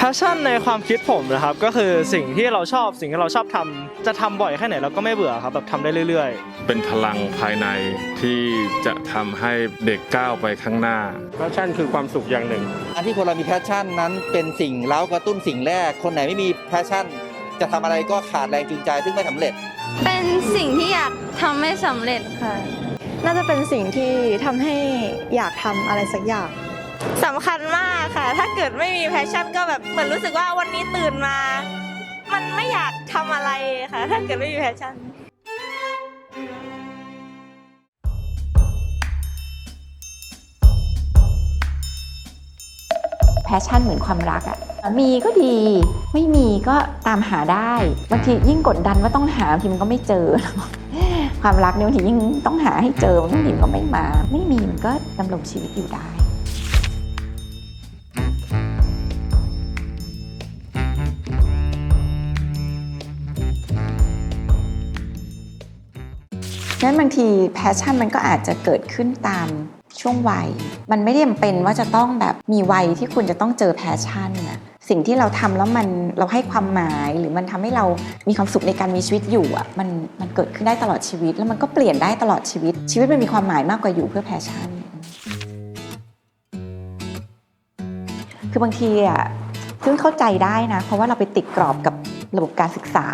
แพชชั่นในความคิดผมนะครับก็คือสิ่งที่เราชอบสิ่งที่เราชอบทำจะทำบ่อยแค่ไหนเราก็ไม่เบื่อครับแบบทำได้เรื่อยเป็นพลังภายในที่จะทำให้เด็กก้าวไปข้างหน้า แพชชั่นคือความสุขอย่างหนึ่งการที่คนเรามีแพชชั่นนั้นเป็นสิ่งเล้ากระตุ้นสิ่งแรก คนไหนไม่มีแพชชั่น จะทำอะไรก็ขาดแรงจูงใจซึ่งไม่สำเร็จ เป็นสิ่งที่อยากทำให้สำเร็จค่ะ น่าจะเป็นสิ่งที่ทำให้อยากทำอะไรสักอย่าง สำคัญมากค่ะ ถ้าเกิดไม่มีแพชชั่นก็แบบเหมือนรู้สึกว่าวันนี้ตื่นมา มันไม่อยากทำอะไรค่ะ ถ้าเกิดไม่มีแพชชั่นแพชชั่นเหมือนความรักอะมีก็ดี ไม่มีก็ตามหาได้ บางทียิ่งกดดันว่าต้องหาบางทีมันก็ไม่เจอ ความรักเนี่ยบางทียิ่งต้องหาให้เจอบางทีมันก็ไม่มา ไม่มีมันก็ดำรงชีวิตอยู่ได้ นั้นบางทีแพชชั่นมันก็อาจจะเกิดขึ้นตามช่วงวัย มันไม่ได้จำเป็นว่าจะต้องแบบมีวัยที่คุณจะต้องเจอแพชชั่นนะสิ่งที่เราทำแล้วมันเราให้ความหมายหรือมันทำให้เรามีความสุขในการมีชีวิตอยู่อะมันมันเกิดขึ้นได้ตลอดชีวิต แล้วมันก็เปลี่ยนได้ตลอดชีวิต ชีวิตมันมีความหมายมากกว่าอยู่เพื่อแพชชั่น คือบางทีอะซึ่งเข้าใจได้นะ เพราะว่าเราไปติดกรอบกับระบบการศึกษา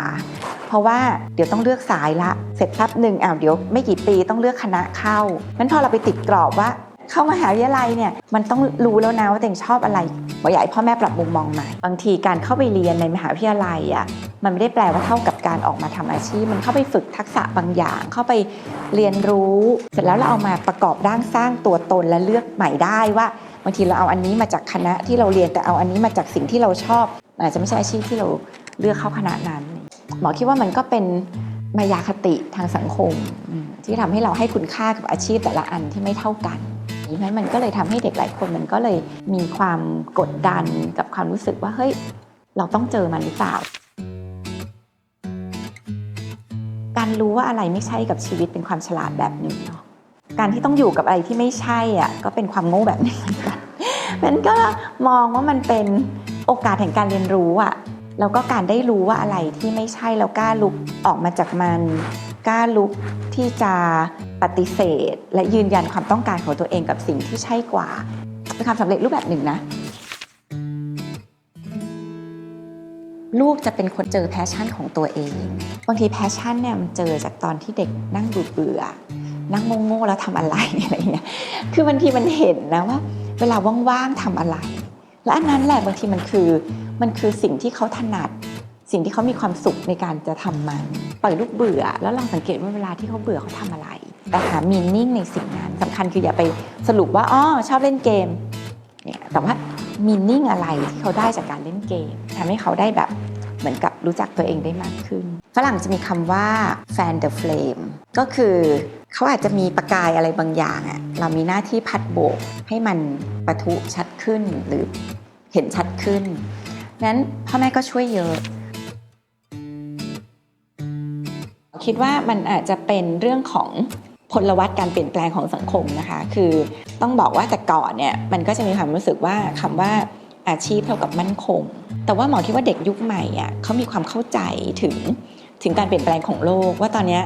ราะว่าเดี๋ยวต้องเลือกสายละ เสร็จปั๊บหนึ่งอ้าวเดี๋ยวไม่กี่ปีต้องเลือกคณะเข้านั้นพอเราไปติดกรอบว่าเข้ามหาวิทยาลัยเนี่ยมันต้องรู้แล้วนะว่าตัวเองชอบอะไรบอกอยากให้พ่อแม่ปรับมุมมองใหม่บางทีการเข้าไปเรียนในมหาวิทยาลัยอะมันไม่ได้แปลว่าเท่ากับการออกมาทำอาชีพ มันเข้าไปฝึกทักษะบางอย่าง เข้าไปเรียนรู้ เสร็จแล้วเราเอามาประกอบร่างสร้างตัวตนและเลือกใหม่ได้ว่าบางทีเราเอาอันนี้มาจากคณะที่เราเรียนแต่เอาอันนี้มาจากสิ่งที่เราชอบอาจจะไม่ใช่อาชีพที่เราเลือกเข้าคณะนั้น หมอคิดว่ามันก็เป็นมายาคติทางสังคม ที่ทำให้เราให้คุณค่ากับอาชีพแต่ละอันที่ไม่เท่ากันดังนั้นมันก็เลยทำให้เด็กหลายคนมันก็เลยมีความกดดันกับความรู้สึกว่าเฮ้ยเราต้องเจอมันหรือเปล่า การรู้ว่าอะไรไม่ใช่กับชีวิตเป็นความฉลาดแบบหนึ่งเนาะการที่ต้องอยู่กับอะไรที่ไม่ใช่อะก็เป็นความโง่แบบนึงเหมือนกันมันก็มองว่ามันเป็นโอกาสแห่งการเรียนรู้อะ แล้วก็การได้รู้ว่าอะไรที่ไม่ใช่แล้วกล้าลุกออกมาจากมันกล้าลุกที่จะปฏิเสธ และยืนยันความต้องการของตัวเองกับสิ่งที่ใช่กว่าเป็นความสำเร็จรูปแบบหนึ่งนะลูกจะเป็นคนเจอแพชชั่นของตัวเอง บางทีแพชชั่นเนี่ยมันเจอจากตอนที่เด็กนั่งเบื่อ นั่งโง่ๆแล้วทำอะไรอะไรเงี้ย คือบางทีมันเห็นนะว่า เวลาว่างๆทำอะไร และอันนั้นแหละบางทีมันคือ มันคือสิ่งที่เขาถนัด สิ่งที่เขามีความสุขในการจะทำมันปล่อยลูกเบื่อ แล้วลองสังเกตว่าเวลาที่เขาเบื่อเขาทำอะไร แต่หามีนิ่งในสิ่งนั้นสำคัญคืออย่าไปสรุปว่าอ๋อชอบเล่นเกมเนี่ยแต่ว่ามีนิ่งอะไรที่เขาได้จากการเล่นเกมทำให้เขาได้แบบ เหมือนกับรู้จักตัวเองได้มากขึ้นฝรั่งจะมีคำว่า fan the flame ก็คือเขาอาจจะมีประกายอะไรบางอย่างอะเรามีหน้าที่พัดโบกให้มันปะทุชัดขึ้นหรือเห็นชัดขึ้น นั้นพ่อแม่ก็ช่วยเยอะ คิดว่ามันอาจจะเป็นเรื่องของพลวัตการเปลี่ยนแปลงของสังคมนะคะ คือต้องบอกว่าแต่ก่อนเนี่ยมันก็จะมีความรู้สึกว่าคำว่าอาชีพเท่ากับมั่นคง แต่ว่าหมอคิดว่าเด็กยุคใหม่อะเขามีความเข้าใจถึงถึงการเปลี่ยนแปลงของโลก ว่าตอนนี้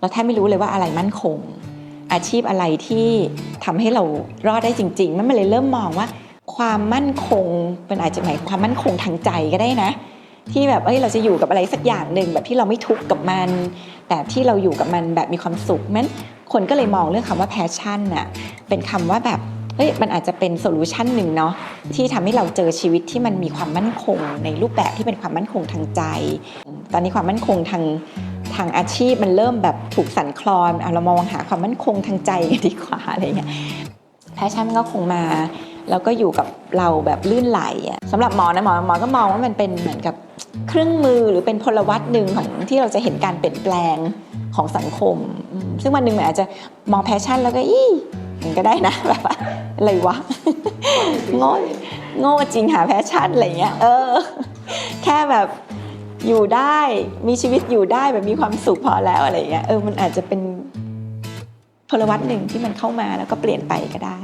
เราแทบไม่รู้เลยว่าอะไรมั่นคง อาชีพอะไรที่ทำให้เรารอดได้จริงๆมันมันเลยเริ่มมองว่า ความมั่นคงเป็นอาจจะหมายความมั่นคงทางใจก็ได้นะ ที่แบบเอ้ยเราจะอยู่กับอะไรสักอย่างหนึ่งแบบที่เราไม่ทุกข์กับมันแต่ที่เราอยู่กับมันแบบมีความสุขนั้นคนก็เลยมองเรื่องคำว่าแพชชั่นน่ะเป็นคำว่าแบบ เฮ้ยมันอาจจะเป็นโซลูชันหนึ่งเนาะที่ทำให้เราเจอชีวิตที่มันมีความมั่นคง ในรูปแบบที่เป็นความมั่นคงทางใจ ตอนนี้ความมั่นคงทางทางอาชีพมันเริ่มแบบถูกสั่นคลอนเอาเรามองหาความมั่นคงทางใจกันดีกว่าอะไรเงี้ยแพชชั่นมันก็คงมาแล้วก็อยู่กับเราแบบลื่นไหลอะสำหรับหมอนะหมอหมอก็มองว่ามันเป็นเหมือนกับเครื่องมือหรือเป็นพลวัตหนึ่งของที่เราจะเห็นการเปลี่ยนแปลง ของสังคมอืมซึ่งวันหนึ่งมันอาจจะมองแพชชั่นแล้วก็อี้มันก็ได้นะแบบว่าอะไรวะโง่โง่จริงหาแพชชั่นอะไรเงี้ยเออ แค่แบบอยู่ได้มีชีวิตอยู่ได้แบบมีความสุขพอแล้วอะไรเงี้ยเออมันอาจจะเป็นพลวัตหนึ่งที่มันเข้ามาแล้วก็เปลี่ยนไปก็ได้